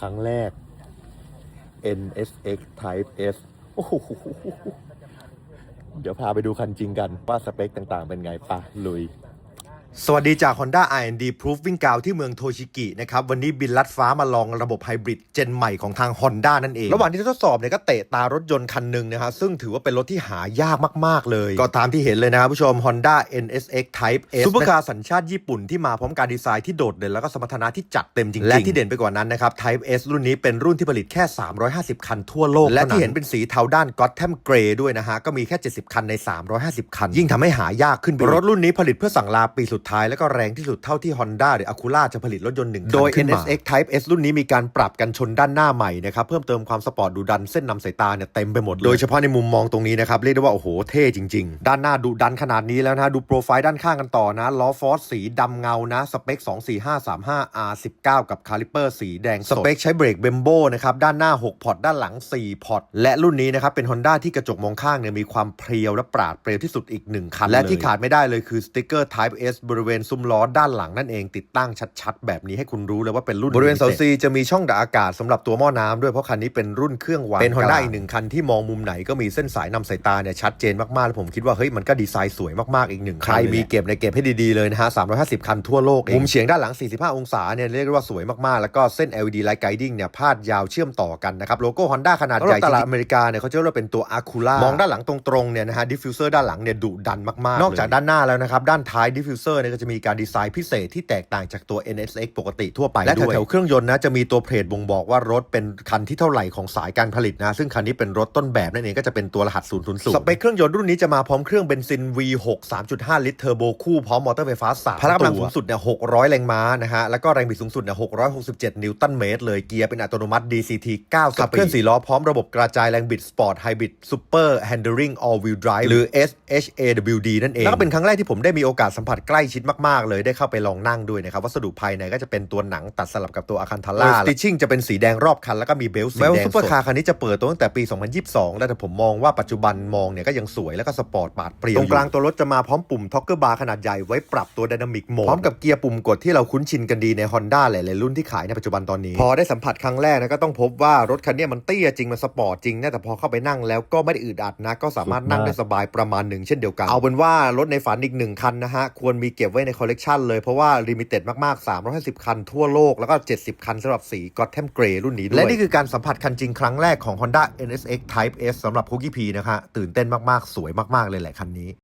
ครั้งแรก NSX Type S โอ้โหเดี๋ยวพาไปดูคันจริงกัน ว่าสเปคต่างๆเป็นไงปะลุย สวัสดีจาก Honda R&D Proof วิ่งกาวที่เมืองโทชิกินะครับ วันนี้บินลัดฟ้ามาลองระบบไฮบริดเจนใหม่ของทาง Honda นั่นเอง ระหว่างที่ทดสอบเนี่ยก็เตะตารถยนต์คันหนึ่งนะฮะซึ่งถือว่าเป็นรถที่หายากมาก ๆ เลย ก็ตามที่เห็นเลยนะครับผู้ชม Honda NSX Type S ซุปเปอร์คาร์สัญชาติญี่ปุ่นที่มาพร้อมการดีไซน์ที่โดดเด่นแล้วก็สมรรถนะที่จัดเต็มจริง ๆ และที่เด่นไปกว่านั้นนะครับ Type S รุ่นนี้เป็นรุ่นที่ผลิตแค่ 350 คันทั่วโลกและที่เห็นเป็นสีเทาด้าน Gotham Grey ด้วยนะฮะก็มีแค่ 70 คันใน 350 คัน ยิ่งทำให้หายากขึ้นไปอีกรถรุ่นนี้ผลิตเพื่อสั่งลาปีสุดท้ายแล้วก็แรงที่สุดเท่าที่ Honda หรือ Acura จะผลิตรถยนต์หนึ่งคันโดย NSX Type S รุ่นนี้มีการปรับกันชนด้านหน้าใหม่นะครับเพิ่มเติมความสปอร์ตดูดันเส้นนำสายตาเนี่ยเต็มไปหมดเลยโดยเฉพาะในมุมมองตรงนี้นะครับเรียกได้ว่าโอ้โหเท่จริง ๆ ด้านหน้าดูดันขนาดนี้แล้วนะดูโปรไฟล์ด้านข้างกันต่อนะล้อฟอสสีดำเงานะสเปค 24535 R19 กับคาลิเปอร์สีแดงสดสเปคใช้เบรกเบมโบนะครับด้านหน้า 6 พอร์ตด้านหลัง 4 พอร์ตและรุ่นนี้นะครับเป็น Honda ที่กระจกมองข้างเนี่ยมีความเพรียวและปราดเปรียวที่สุดอีกหนึ่งคันและที่ขาดไม่ได้เลยคือสติ๊กเกอร์ Type S บริเวณซุ้มล้อด้านหลังนั่นเองติดตั้งชัดๆ แบบนี้ให้คุณรู้เลยว่าเป็นรุ่นบริเวณเสาซีจะมีช่องดักอากาศสำหรับตัวหม้อน้ำด้วยเพราะคันนี้เป็นรุ่นเครื่องวางเป็น Honda อีกหนึ่งคันที่มองมุมไหนก็มีเส้นสายนำสายตาเนี่ยชัดเจนมากๆแล้วผมคิดว่าเฮ้ยมันก็ดีไซน์สวยมากๆอีกหนึ่งคันใครมีเก็บในยเก็บให้ดีๆเลยนะฮะ350 คันทั่วโลกเองมุมเฉียงด้านหลัง 45 องศาเนี่ยเรียกได้ว่าสวยมากๆ แล้วก็เส้น LED light guiding เนี่ยพาดยาวเชื่อมต่อกันนะครับโลโก้ Honda ขนาดใหญ่ตลาดอเมริกาเนี่ยเขาจะเรียกว่าเป็นตัว Acura มองด้านหลังตรงๆเนี่ยนะฮะดิฟฟิวเซอร์ด้านหลังเนี่ยดุดันมากๆนอกจากด้านหน้าแล้วนะครับด้านท้ายดิฟฟิวเซอร์เนี่ยก็จะมีการดีไซน์พิเศษที่แตกต่างจากตัว NSX ปกติทั่วไปและแถวๆเครื่องยนต์นะจะมีตัวเพจบ่งบอกว่ารถเป็นคันที่เท่าไหร่ของสายการผลิตนะ ซึ่งคันนี้เป็นรถต้นแบบนั่นเองก็จะเป็นตัวรหัส 000สเปคเครื่องยนต์รุ่นนี้จะมาพร้อมเครื่องเบนซิน V6 3.5 ลิตรเทอร์โบคู่พร้อมมอเตอร์ไฟฟ้า3พละกำลังสูงสุดเนี่ย600 แรงม้านะฮะแล้วก็แรงบิดสูงสุดเนี่ย667 นิวตันเมตรเลยเกียร์เป็นอัตโนมัติ DCT 9สปีดขับเคลื่อน4ล้อพร้อมระบบกระจายแรงบิดสปอร์ตไฮบริดซูเปอร์แฮนด์ลิง all wheel drive หรือ SHAWD นั่นเองแล้วก็เป็นครั้งแรกที่ผมได้มีโอกาสสัมผัสใกล้ชิดมากๆ เลยได้เข้าไปลองนั่งด้วยนะครับวัสดุภายในก็จะเป็นตัวหนังตัดสลับกับตัวอาคันทาร่าสติชชิ่งจะเป็นสีแดงรอบคันแล้วก็มีเบลต์สีแดงสดซุปเปอร์คาร์คันนี้จะเปิดตัวตั้งแต่ปี 2022 แล้วแต่ผมมองว่าปัจจุบันมองเนี่ยก็ยังสวยแล้วก็สปอร์ตปาดเปรี้ยวตรงกลางตัวรถจะมาพร้อมปุ่มท็อกเกอร์บาร์ขนาดใหญ่ไว้ปรับตัวไดนามิกโหมดพร้อมกับเกียร์ปุ่มกดที่เราคุ้นชินกันดีใน Honda หลายๆรุ่นที่ขายในปัจจุบันตอนนี้ พอได้สัมผัสครั้งแรกนะก็ต้องพบว่ารถคันนี้มันเตี้ยจริงมันสปอร์ตจริงนะแต่พอเข้าไปนั่งแล้วก็ไม่ได้อึดอัดนะก็สามารถนั่งได้สบายประมาณหนึ่งเช่นเดียวกัน เอาเป็นว่ารถในฝันอีกหนึ่งคันนะฮะควรมีเก็บไว้ในคอลเลกชันเลย เพราะว่าลิมิเต็ดมากๆ 350 คันทั่วโลก แล้วก็ 70 คันสำหรับสี Gotham Grey รุ่นนี้ด้วย และนี่คือการสัมผัสคันจริงครั้งแรกของ Honda NSX Type S สำหรับ Cookie P นะคะตื่นเต้นมากๆ สวยมากๆเลยแหละคันนี้